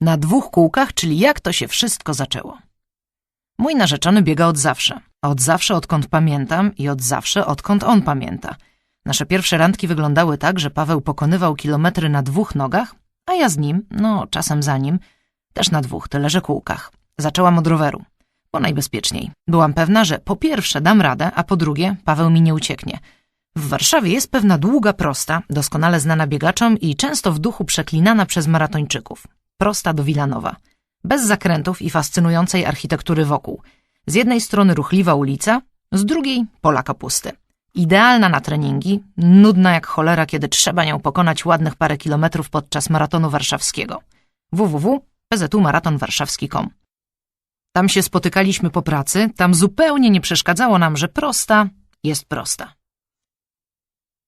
Na dwóch kółkach, czyli jak to się wszystko zaczęło. Mój narzeczony biega od zawsze. Od zawsze, odkąd pamiętam i od zawsze, odkąd on pamięta. Nasze pierwsze randki wyglądały tak, że Paweł pokonywał kilometry na dwóch nogach, a ja z nim, no czasem za nim, też na dwóch, tyle że kółkach. Zaczęłam od roweru, bo najbezpieczniej. Byłam pewna, że po pierwsze dam radę, a po drugie Paweł mi nie ucieknie. W Warszawie jest pewna długa prosta, doskonale znana biegaczom i często w duchu przeklinana przez maratończyków. Prosta do Wilanowa. Bez zakrętów i fascynującej architektury wokół. Z jednej strony ruchliwa ulica, z drugiej pola kapusty. Idealna na treningi, nudna jak cholera, kiedy trzeba nią pokonać ładnych parę kilometrów podczas maratonu warszawskiego. www.pzumaratonwarszawski.com Tam się spotykaliśmy po pracy, tam zupełnie nie przeszkadzało nam, że prosta jest prosta.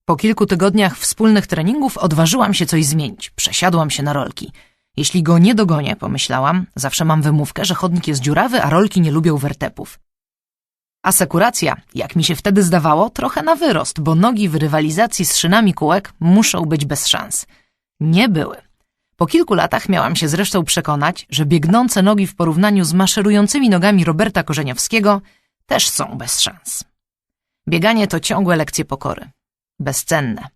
Po kilku tygodniach wspólnych treningów odważyłam się coś zmienić. Przesiadłam się na rolki. Jeśli go nie dogonię, pomyślałam, zawsze mam wymówkę, że chodnik jest dziurawy, a rolki nie lubią wertepów. Asekuracja, jak mi się wtedy zdawało, trochę na wyrost, bo nogi w rywalizacji z szynami kółek muszą być bez szans. Nie były. Po kilku latach miałam się zresztą przekonać, że biegnące nogi w porównaniu z maszerującymi nogami Roberta Korzeniowskiego też są bez szans. Bieganie to ciągłe lekcje pokory. Bezcenne.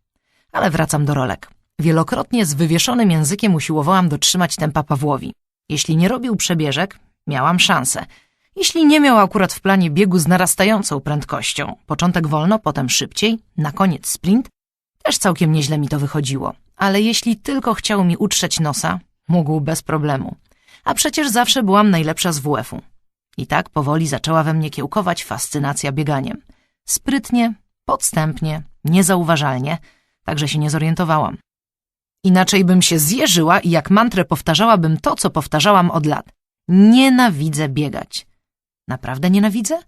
Ale wracam do rolek. Wielokrotnie z wywieszonym językiem usiłowałam dotrzymać tempa Pawłowi. Jeśli nie robił przebieżek, miałam szansę. Jeśli nie miał akurat w planie biegu z narastającą prędkością, początek wolno, potem szybciej, na koniec sprint, też całkiem nieźle mi to wychodziło. Ale jeśli tylko chciał mi utrzeć nosa, mógł bez problemu. A przecież zawsze byłam najlepsza z WF-u. I tak powoli zaczęła we mnie kiełkować fascynacja bieganiem. Sprytnie, podstępnie, niezauważalnie, także się nie zorientowałam. Inaczej bym się zjeżyła i jak mantrę powtarzałabym to, co powtarzałam od lat. Nienawidzę biegać. Naprawdę nienawidzę?